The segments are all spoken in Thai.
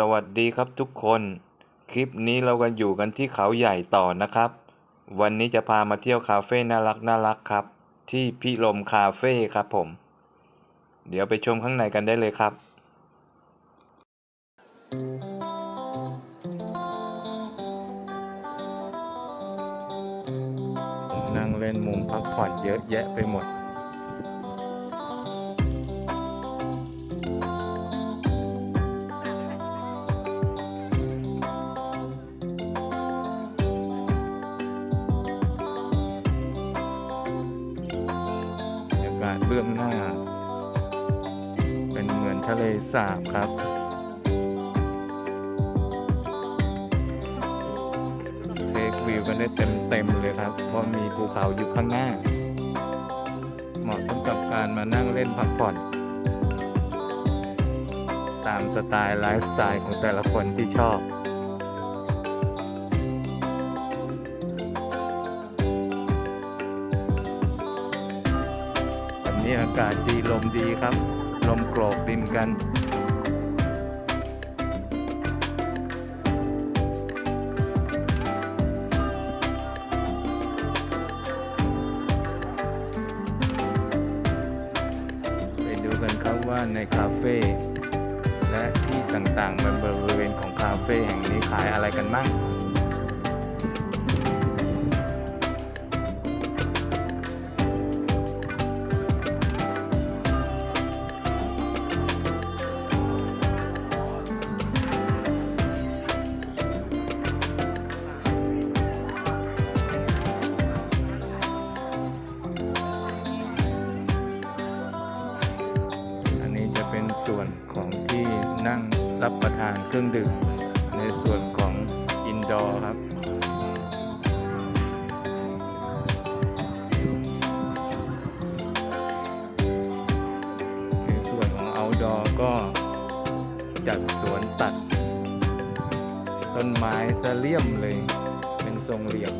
สวัสดีครับทุกคน คลิปนี้เรากันอยู่กันที่เขาใหญ่ต่อนะครับ วันนี้จะพามาเที่ยวคาเฟ่น่ารักน่ารักครับ ที่พิลมคาเฟ่ครับผม เดี๋ยวไปชมข้างในกันได้เลยครับ นั่งเล่นมุมพักผ่อนเยอะแยะไปหมด เบื้องหน้า เป็นเหมือนทะเลสาบครับ เทควิวกันได้เต็มเต็มๆเลยครับ เพราะมีภูเขาอยู่ข้างหน้า เหมาะสำหรับการมานั่งเล่นพักผ่อน ตามสไตล์ไลฟ์สไตล์ของแต่ละคนที่ชอบ นนี้อากาศดีลมดีครับ ลมโกรกดินกันไปดูกันครับว่าในคาเฟ่และที่ต่างๆบนบริเวณของคาเฟ่แห่งนี้ขายอะไรกันบ้าง รื่องดื่มในส่วนของอินดอร์ครับในส่วนของเอาดอร์ก็จัดสวนตัด ต้นไม้สเลี่ยมเลย เป็นทรงเหลี่ยม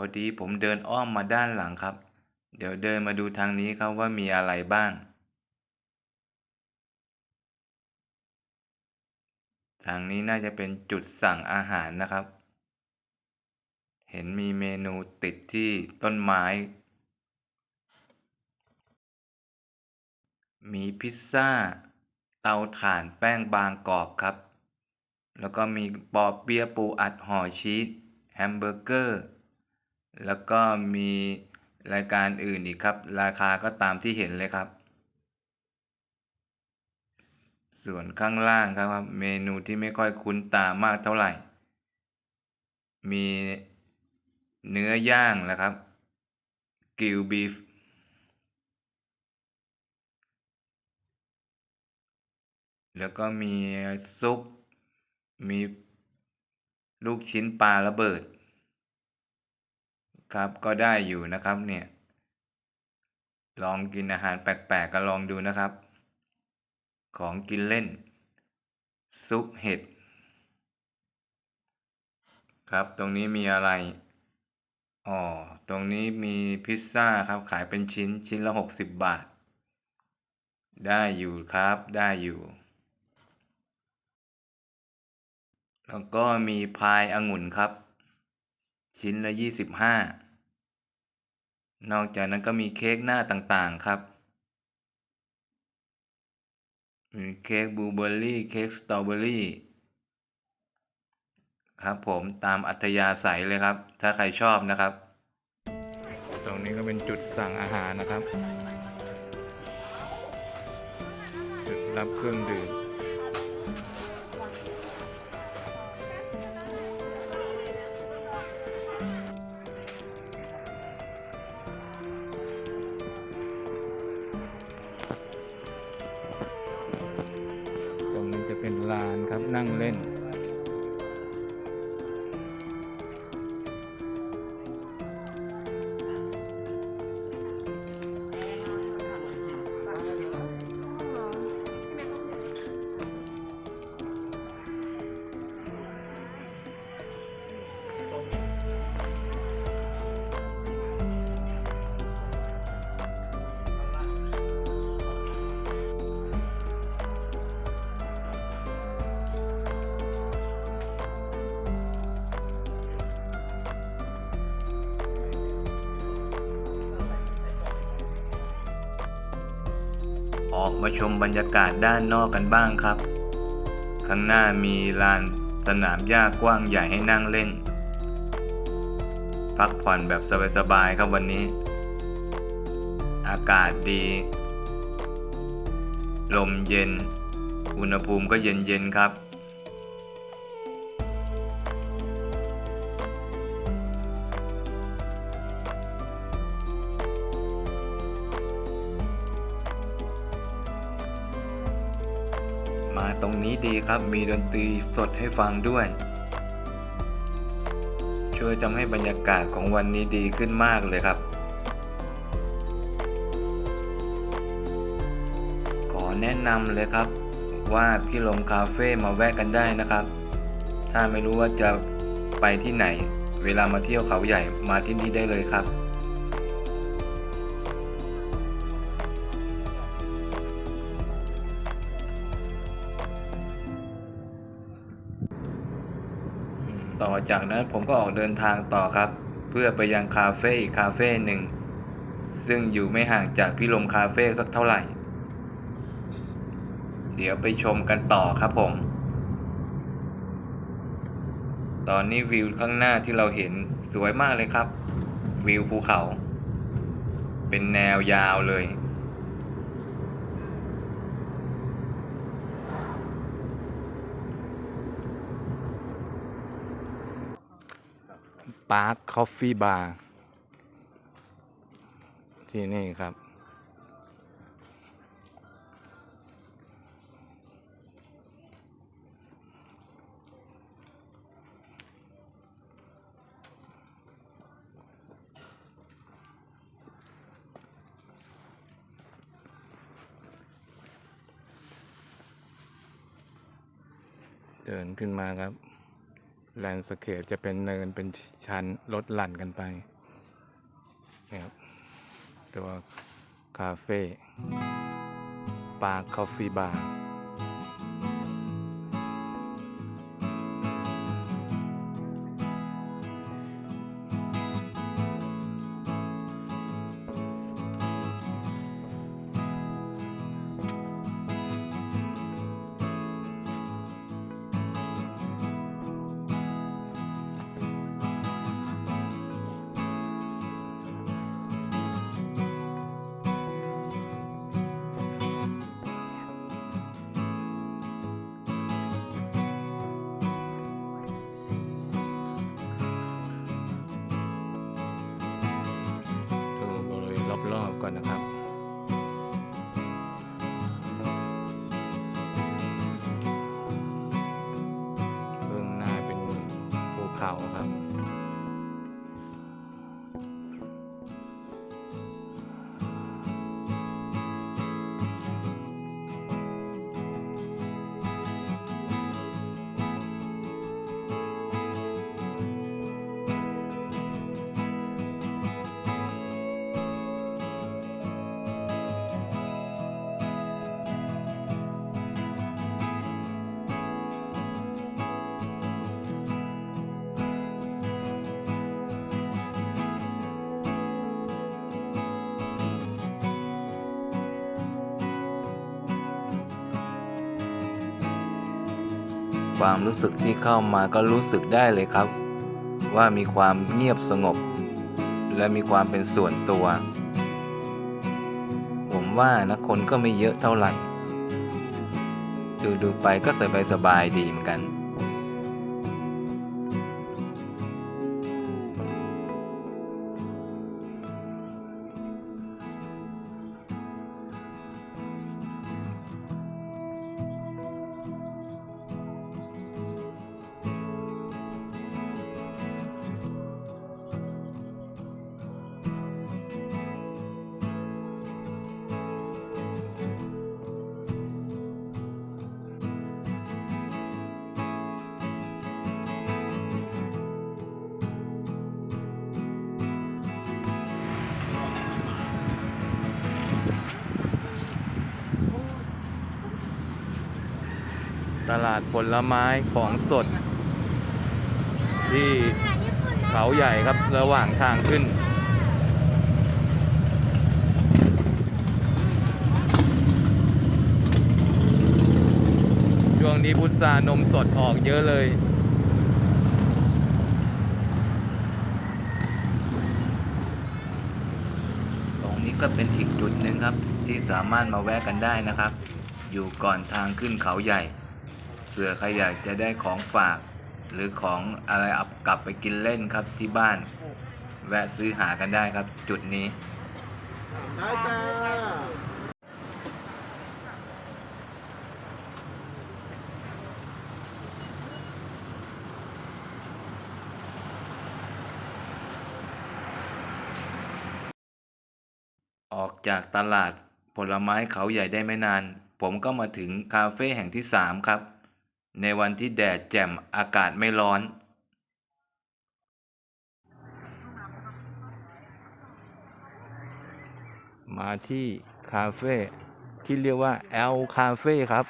พอดีผมเดินอ้อมมาด้านหลังครับ เดี๋ยวเดินมาดูทางนี้ครับว่ามีอะไรบ้าง ทางนี้น่าจะเป็นจุดสั่งอาหารนะครับ เห็นมีเมนูติดที่ต้นไม้ มีพิซซ่า เตาถ่านแป้งบางกรอบครับ แล้วก็มีปอเปี๊ยะปูอัดห่อชีสแฮมเบอร์เกอร์ แล้วก็มีรายการอื่นอีกครับ ราคาก็ตามที่เห็นเลยครับ ส่วนข้างล่างครับเมนูที่ไม่ค่อยคุ้นตามากเท่าไหร่ มีเนื้อย่างแล้วครับกิลบีฟแล้วก็มีซุป มีลูกชิ้นปลาระเบิด ครับก็ได้อยู่นะครับเนี่ย ลองกินอาหารแปลกๆก็ลองดูนะครับ ของกินเล่น ซุปเห็ด ครับตรงนี้มีอะไรอ๋อตรงนี้มีพิซซ่าครับขายเป็นชิ้นชิ้นละหกสิบบาท ได้อยู่ครับได้อยู่ แล้วก็มีพายองุ่นครับ ชิ้นละยี่สิบห้านอกจากนั้นก็มีเค้กหน้าต่างๆครับ มีเค้กบลูเบอร์รี่ เค้กสตรอเบอร์รี่ ครับผมตามอัธยาศัยเลยครับ ถ้าใครชอบนะครับ ตรงนี้ก็เป็นจุดสั่งอาหารนะครับ จุดรับเครื่องดื่ม ออกมาชมบรรยากาศด้านนอกกันบ้างครับ ข้างหน้ามีลานสนามหญ้ากว้างใหญ่ให้นั่งเล่น พักผ่อนแบบสบายๆครับวันนี้ อากาศดี ลมเย็น อุณหภูมิก็เย็นๆครับ มาตรงนี้ดีครับ มีดนตรีสดให้ฟังด้วย ช่วยทำให้บรรยากาศของวันนี้ดีขึ้นมากเลยครับ ขอแนะนำเลยครับ ว่าพี่ลมคาเฟ่มาแวะกันได้นะครับ ถ้าไม่รู้ว่าจะไปที่ไหน เวลามาเที่ยวเขาใหญ่มาที่นี่ได้เลยครับ ต่อจากนั้นผมก็ออกเดินทางต่อครับ เพื่อไปยังคาเฟ่อีกคาเฟ่หนึ่ง ซึ่งอยู่ไม่ห่างจากพี่ลมคาเฟ่สักเท่าไหร่ เดี๋ยวไปชมกันต่อครับผม ตอนนี้วิวข้างหน้าที่เราเห็นสวยมากเลยครับ วิวภูเขา เป็นแนวยาวเลย ปาร์คคอฟฟี่บาร์ที่นี่ครับ เดินขึ้นมาครับ แลนด์สเคปจะเป็นเนินเป็นชั้นลดหลั่นกันไปนะครับตัวคาเฟ่ปาร์คคอฟฟี่บาร์ ก่อนนะครับ ความรู้สึกที่เข้ามาก็รู้สึกได้เลยครับ ว่ามีความเงียบสงบ และมีความเป็นส่วนตัว ผมว่านะคนก็ไม่เยอะเท่าไหร่ ดูดูไปก็สบายสบายดีเหมือนกัน ตลาดผลไม้ของสด ที่เขาใหญ่ครับระหว่างทางขึ้นมีพุทรานมสดออกเยอะเลยตรงนี้ก็เป็นอีกจุดหนึ่งครับที่สามารถมาแวะกันได้นะครับ อยู่ก่อนทางขึ้นเขาใหญ่ ผื่อใครอยากจะได้ของฝาก หรือของอะไรเอากลับไปกินเล่นครับที่บ้าน แวะซื้อหากันได้ครับ จุดนี้ ได้จ้าออกจากตลาดผลไม้เขาใหญ่ได้ไม่นาน ผมก็มาถึงคาเฟ่แห่งที่ 3 ครับ ในวันที่แดดแจ่มอากาศไม่ร้อน มาที่คาเฟ่ที่เรียกว่าแอลคาเฟ่ครับ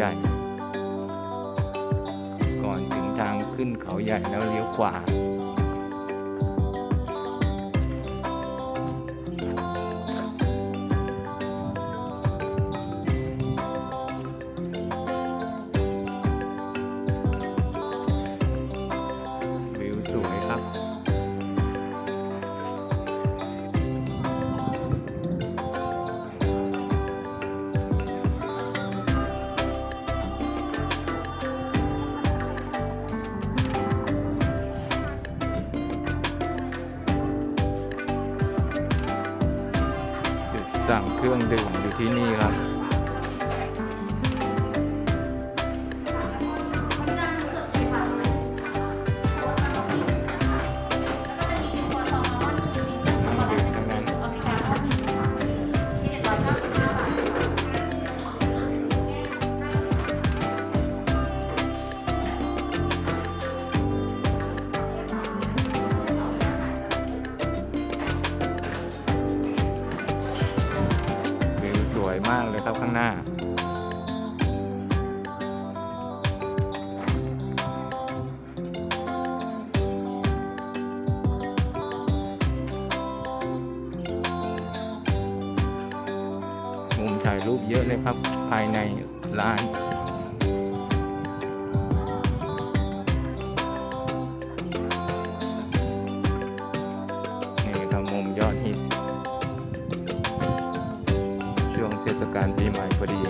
ใหญ่ ก่อนถึงทางขึ้นเขาใหญ่แล้วเลี้ยวขวา รูปเยอะเลยครับภายในร้านนี่ครับมุมยอดฮิตช่วงเทศกาลปีใหม่พอดี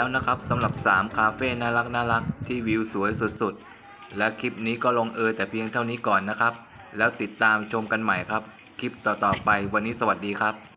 แล้วนะครับสำหรับ 3 คาเฟ่น่ารักน่ารักที่วิวสวยสุดๆ และคลิปนี้ก็ลงเอยแต่เพียงเท่านี้ก่อนนะครับ แล้วติดตามชมกันใหม่ครับ คลิปต่อๆไปวันนี้สวัสดีครับ